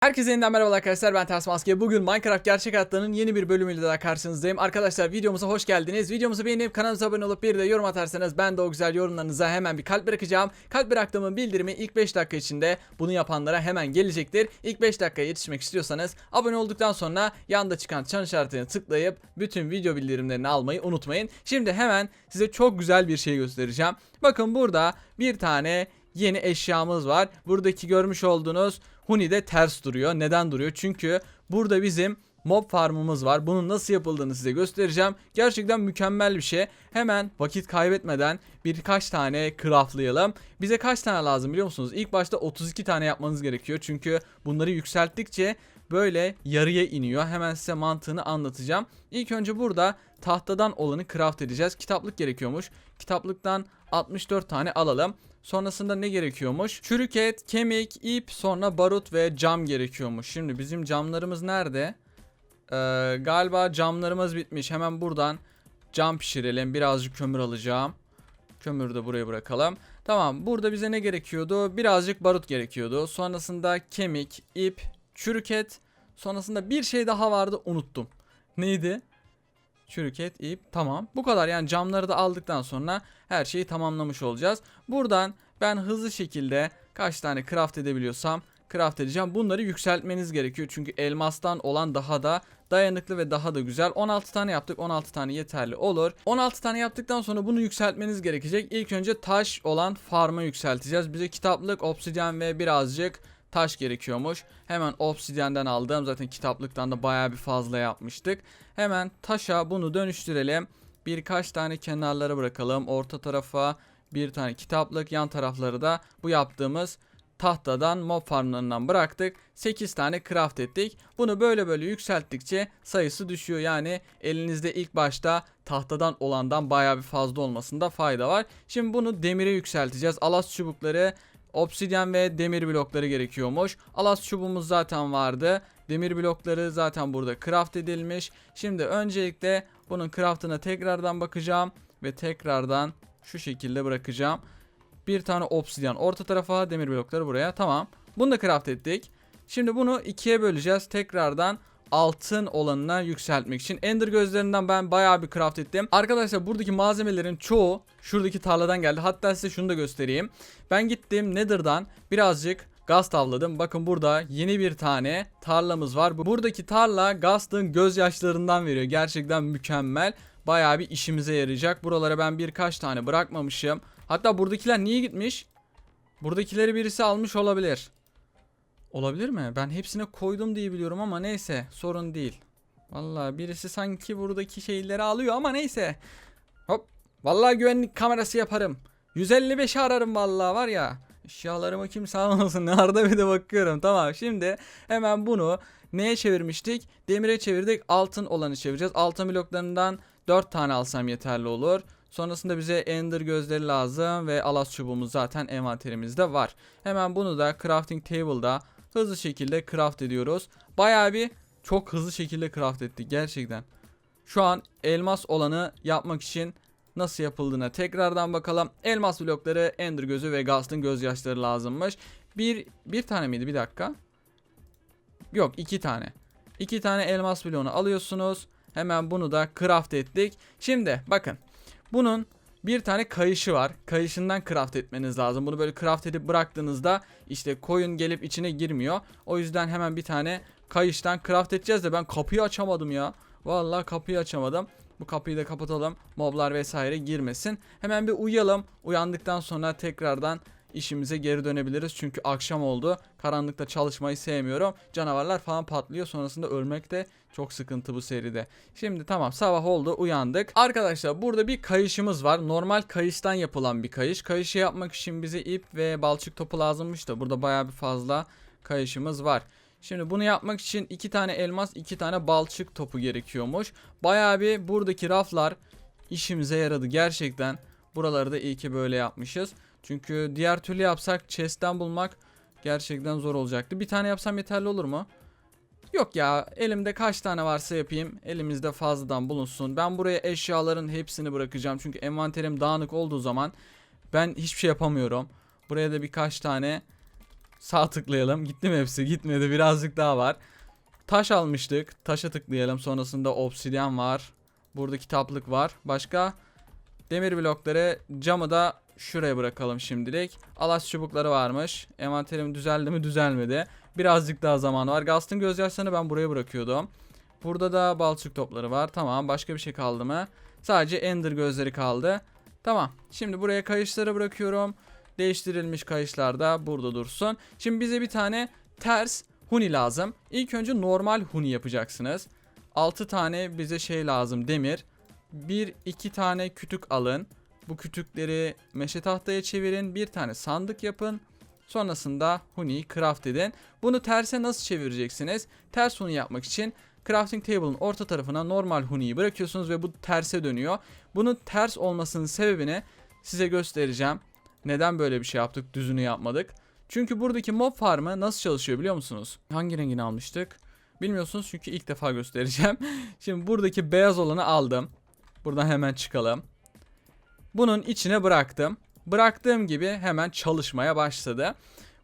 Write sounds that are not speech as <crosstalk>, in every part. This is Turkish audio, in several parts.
Herkese yeniden merhaba arkadaşlar ben Ters Maske. Bugün Minecraft Gerçek Hayatta'nın yeni bir bölümüyle daha karşınızdayım. Arkadaşlar videomuza hoş geldiniz. Videomuzu beğenip kanalımıza abone olup bir de yorum atarsanız ben de o güzel yorumlarınıza hemen bir kalp bırakacağım. Kalp bıraktığımın bildirimi ilk 5 dakika içinde bunu yapanlara hemen gelecektir. İlk 5 dakikaya yetişmek istiyorsanız abone olduktan sonra yanda çıkan çan işaretine tıklayıp bütün video bildirimlerini almayı unutmayın. Şimdi hemen size çok güzel bir şey göstereceğim. Bakın burada bir tane yeni eşyamız var. Buradaki görmüş olduğunuz Huni de ters duruyor. Neden duruyor? Çünkü burada bizim mob farmımız var. Bunun nasıl yapıldığını size göstereceğim. Gerçekten mükemmel bir şey. Hemen vakit kaybetmeden birkaç tane craftlayalım. Bize kaç tane lazım biliyor musunuz? İlk başta 32 tane yapmanız gerekiyor. Çünkü bunları yükselttikçe böyle yarıya iniyor. Hemen size mantığını anlatacağım. İlk önce burada tahtadan olanı craft edeceğiz. Kitaplık gerekiyormuş. Kitaplıktan 64 tane alalım. Sonrasında ne gerekiyormuş? Çürük et, kemik, ip, sonra barut ve cam gerekiyormuş. Şimdi bizim camlarımız nerede? Ee, galiba camlarımız bitmiş. Hemen buradan cam pişirelim. Birazcık kömür alacağım. Kömürü de buraya bırakalım. Tamam burada bize ne gerekiyordu? Birazcık barut gerekiyordu. Sonrasında kemik, ip, çürük et. Sonrasında bir şey daha vardı unuttum. Neydi? Çürük et, ip. Tamam. Bu kadar yani camları da aldıktan sonra her şeyi tamamlamış olacağız. Buradan ben hızlı şekilde kaç tane craft edebiliyorsam craft edeceğim. Bunları yükseltmeniz gerekiyor. Çünkü elmastan olan daha da dayanıklı ve daha da güzel. 16 tane yaptık. 16 tane yeterli olur. 16 tane yaptıktan sonra bunu yükseltmeniz gerekecek. İlk önce taş olan farmı yükselteceğiz. Bize kitaplık, obsidyen ve birazcık taş gerekiyormuş. Hemen obsidyenden aldım. Zaten kitaplıktan da bayağı bir fazla yapmıştık. Hemen taşa bunu dönüştürelim. Birkaç tane kenarlara bırakalım. Orta tarafa bir tane kitaplık, yan tarafları da bu yaptığımız tahtadan mob farmlarından bıraktık. 8 tane craft ettik. Bunu böyle böyle yükselttikçe sayısı düşüyor. Yani elinizde ilk başta tahtadan olandan bayağı bir fazla olmasında fayda var. Şimdi bunu demire yükselteceğiz. Alas çubukları Obsidyen ve demir blokları gerekiyormuş. Alas çubuğumuz zaten vardı. Demir blokları zaten burada craft edilmiş. Şimdi öncelikle bunun craftına tekrardan bakacağım. Ve tekrardan şu şekilde bırakacağım. Bir tane obsidyen orta tarafa demir blokları buraya. Tamam. Bunu da craft ettik. Şimdi bunu ikiye böleceğiz. Tekrardan altın olanına yükseltmek için. Ender gözlerinden ben bayağı bir craft ettim. Arkadaşlar buradaki malzemelerin çoğu şuradaki tarladan geldi. Hatta size şunu da göstereyim. Ben gittim Nether'dan birazcık gaz tavladım. Bakın burada yeni bir tane tarlamız var. Bu- Buradaki tarla Gast'ın gözyaşlarından veriyor. Gerçekten mükemmel. Bayağı bir işimize yarayacak. Buralara ben birkaç tane bırakmamışım. Hatta buradakiler niye gitmiş? Buradakileri birisi almış olabilir. Olabilir mi? Ben hepsine koydum diye biliyorum ama neyse sorun değil. Vallahi birisi sanki buradaki şeyleri alıyor ama neyse. Hop. Vallahi güvenlik kamerası yaparım. 155'i ararım vallahi var ya. Eşyalarımı kimse almasın. <laughs> Nerede bir de bakıyorum. Tamam şimdi hemen bunu neye çevirmiştik? Demire çevirdik. Altın olanı çevireceğiz. Altın bloklarından 4 tane alsam yeterli olur. Sonrasında bize ender gözleri lazım ve alas çubuğumuz zaten envanterimizde var. Hemen bunu da crafting table'da hızlı şekilde craft ediyoruz. Bayağı bir çok hızlı şekilde craft ettik gerçekten. Şu an elmas olanı yapmak için nasıl yapıldığına tekrardan bakalım. Elmas blokları, ender gözü ve Gast'ın gözyaşları lazımmış. Bir, bir tane miydi bir dakika? Yok iki tane. İki tane elmas bloğunu alıyorsunuz. Hemen bunu da craft ettik. Şimdi bakın. Bunun bir tane kayışı var. Kayışından craft etmeniz lazım. Bunu böyle craft edip bıraktığınızda işte koyun gelip içine girmiyor. O yüzden hemen bir tane kayıştan craft edeceğiz de ben kapıyı açamadım ya. Vallahi kapıyı açamadım. Bu kapıyı da kapatalım. Moblar vesaire girmesin. Hemen bir uyuyalım. Uyandıktan sonra tekrardan işimize geri dönebiliriz. Çünkü akşam oldu. Karanlıkta çalışmayı sevmiyorum. Canavarlar falan patlıyor. Sonrasında ölmek de çok sıkıntı bu seride. Şimdi tamam sabah oldu uyandık. Arkadaşlar burada bir kayışımız var. Normal kayıştan yapılan bir kayış. Kayışı yapmak için bize ip ve balçık topu lazımmış da burada baya bir fazla kayışımız var. Şimdi bunu yapmak için iki tane elmas, iki tane balçık topu gerekiyormuş. Bayağı bir buradaki raflar işimize yaradı gerçekten. Buraları da iyi ki böyle yapmışız. Çünkü diğer türlü yapsak chest'ten bulmak gerçekten zor olacaktı. Bir tane yapsam yeterli olur mu? Yok ya elimde kaç tane varsa yapayım. Elimizde fazladan bulunsun. Ben buraya eşyaların hepsini bırakacağım. Çünkü envanterim dağınık olduğu zaman ben hiçbir şey yapamıyorum. Buraya da birkaç tane Sağ tıklayalım. Gitti mi hepsi? Gitmedi. Birazcık daha var. Taş almıştık. Taşa tıklayalım. Sonrasında obsidyen var. Burada kitaplık var. Başka demir blokları camı da şuraya bırakalım şimdilik. Alas çubukları varmış. Envanterim düzeldi mi düzelmedi. Birazcık daha zaman var. Gast'ın gözyaşlarını ben buraya bırakıyordum. Burada da balçık topları var. Tamam başka bir şey kaldı mı? Sadece Ender gözleri kaldı. Tamam. Şimdi buraya kayışları bırakıyorum. Değiştirilmiş kayışlar da burada dursun. Şimdi bize bir tane ters huni lazım. İlk önce normal huni yapacaksınız. 6 tane bize şey lazım demir. 1 2 tane kütük alın. Bu kütükleri meşe tahtaya çevirin. Bir tane sandık yapın. Sonrasında huniyi craft edin. Bunu terse nasıl çevireceksiniz? Ters huni yapmak için crafting table'ın orta tarafına normal huniyi bırakıyorsunuz ve bu terse dönüyor. Bunun ters olmasının sebebini size göstereceğim. Neden böyle bir şey yaptık, düzünü yapmadık? Çünkü buradaki mob farmı nasıl çalışıyor biliyor musunuz? Hangi rengini almıştık? Bilmiyorsunuz çünkü ilk defa göstereceğim. <laughs> Şimdi buradaki beyaz olanı aldım. Buradan hemen çıkalım. Bunun içine bıraktım. Bıraktığım gibi hemen çalışmaya başladı.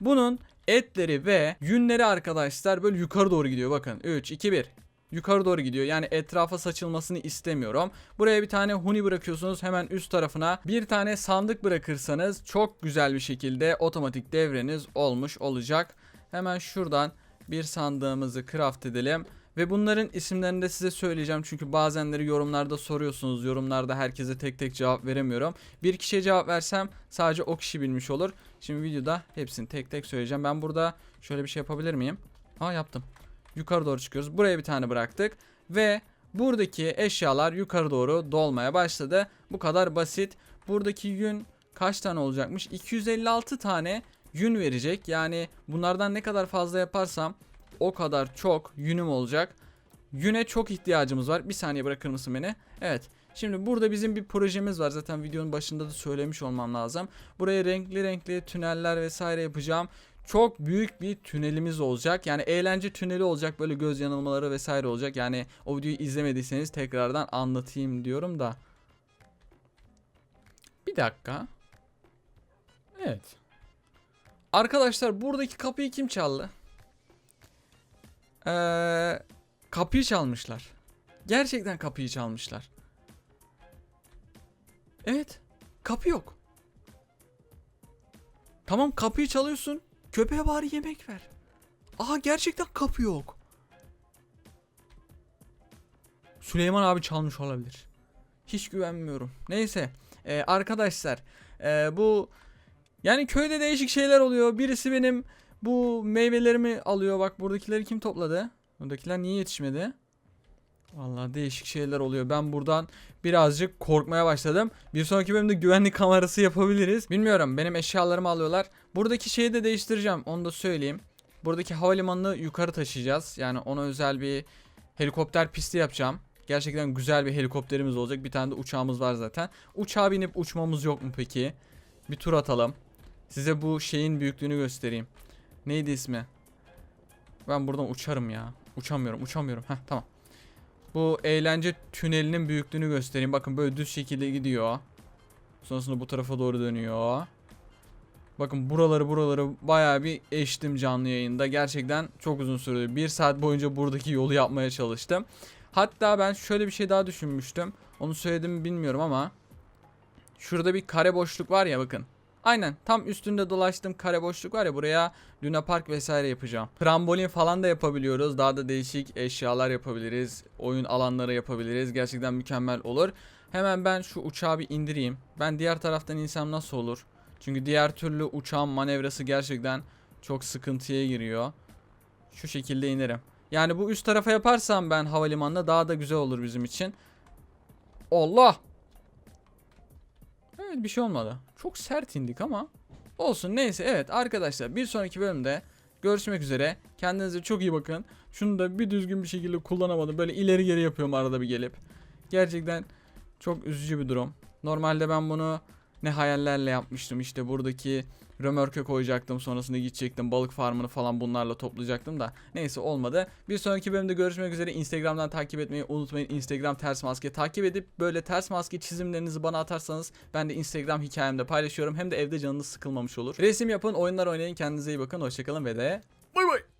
Bunun etleri ve yünleri arkadaşlar böyle yukarı doğru gidiyor. Bakın 3, 2, 1. Yukarı doğru gidiyor. Yani etrafa saçılmasını istemiyorum. Buraya bir tane huni bırakıyorsunuz. Hemen üst tarafına bir tane sandık bırakırsanız çok güzel bir şekilde otomatik devreniz olmuş olacak. Hemen şuradan bir sandığımızı craft edelim. Ve bunların isimlerini de size söyleyeceğim çünkü bazenleri yorumlarda soruyorsunuz. Yorumlarda herkese tek tek cevap veremiyorum. Bir kişiye cevap versem sadece o kişi bilmiş olur. Şimdi videoda hepsini tek tek söyleyeceğim. Ben burada şöyle bir şey yapabilir miyim? Ha yaptım. Yukarı doğru çıkıyoruz. Buraya bir tane bıraktık. Ve buradaki eşyalar yukarı doğru dolmaya başladı. Bu kadar basit. Buradaki yün kaç tane olacakmış? 256 tane yün verecek. Yani bunlardan ne kadar fazla yaparsam o kadar çok yünüm olacak. Yüne çok ihtiyacımız var. Bir saniye bırakır mısın beni? Evet. Şimdi burada bizim bir projemiz var. Zaten videonun başında da söylemiş olmam lazım. Buraya renkli renkli tüneller vesaire yapacağım. Çok büyük bir tünelimiz olacak. Yani eğlence tüneli olacak. Böyle göz yanılmaları vesaire olacak. Yani o videoyu izlemediyseniz tekrardan anlatayım diyorum da. Bir dakika. Evet. Arkadaşlar buradaki kapıyı kim çaldı? Ee, kapıyı çalmışlar. Gerçekten kapıyı çalmışlar. Evet. Kapı yok. Tamam kapıyı çalıyorsun. Köpeğe bari yemek ver. Aha gerçekten kapı yok. Süleyman abi çalmış olabilir. Hiç güvenmiyorum. Neyse. Ee, arkadaşlar. ee, bu yani köyde değişik şeyler oluyor. Birisi benim bu meyvelerimi alıyor. Bak buradakileri kim topladı? Buradakiler niye yetişmedi? Vallahi değişik şeyler oluyor. Ben buradan birazcık korkmaya başladım. Bir sonraki bölümde güvenlik kamerası yapabiliriz. Bilmiyorum benim eşyalarımı alıyorlar. Buradaki şeyi de değiştireceğim. Onu da söyleyeyim. Buradaki havalimanını yukarı taşıyacağız. Yani ona özel bir helikopter pisti yapacağım. Gerçekten güzel bir helikopterimiz olacak. Bir tane de uçağımız var zaten. Uçağa binip uçmamız yok mu peki? Bir tur atalım. Size bu şeyin büyüklüğünü göstereyim. Neydi ismi? Ben buradan uçarım ya. Uçamıyorum, uçamıyorum. Heh, tamam. Bu eğlence tünelinin büyüklüğünü göstereyim. Bakın böyle düz şekilde gidiyor. Sonrasında bu tarafa doğru dönüyor. Bakın buraları buraları bayağı bir eştim canlı yayında. Gerçekten çok uzun sürdü. Bir saat boyunca buradaki yolu yapmaya çalıştım. Hatta ben şöyle bir şey daha düşünmüştüm. Onu söyledim mi bilmiyorum ama. Şurada bir kare boşluk var ya bakın. Aynen tam üstünde dolaştığım kare boşluk var ya buraya Luna Park vesaire yapacağım. Trambolin falan da yapabiliyoruz. Daha da değişik eşyalar yapabiliriz. Oyun alanları yapabiliriz. Gerçekten mükemmel olur. Hemen ben şu uçağı bir indireyim. Ben diğer taraftan insem nasıl olur? Çünkü diğer türlü uçağın manevrası gerçekten çok sıkıntıya giriyor. Şu şekilde inerim. Yani bu üst tarafa yaparsam ben havalimanında daha da güzel olur bizim için. Allah! Evet bir şey olmadı. Çok sert indik ama olsun neyse evet arkadaşlar bir sonraki bölümde görüşmek üzere. Kendinize çok iyi bakın. Şunu da bir düzgün bir şekilde kullanamadım. Böyle ileri geri yapıyorum arada bir gelip. Gerçekten çok üzücü bir durum. Normalde ben bunu ne hayallerle yapmıştım. İşte buradaki römörke koyacaktım. Sonrasında gidecektim. Balık farmını falan bunlarla toplayacaktım da. Neyse olmadı. Bir sonraki bölümde görüşmek üzere. Instagram'dan takip etmeyi unutmayın. Instagram ters maske takip edip böyle ters maske çizimlerinizi bana atarsanız ben de Instagram hikayemde paylaşıyorum. Hem de evde canınız sıkılmamış olur. Resim yapın, oyunlar oynayın. Kendinize iyi bakın. Hoşçakalın ve de bay bay.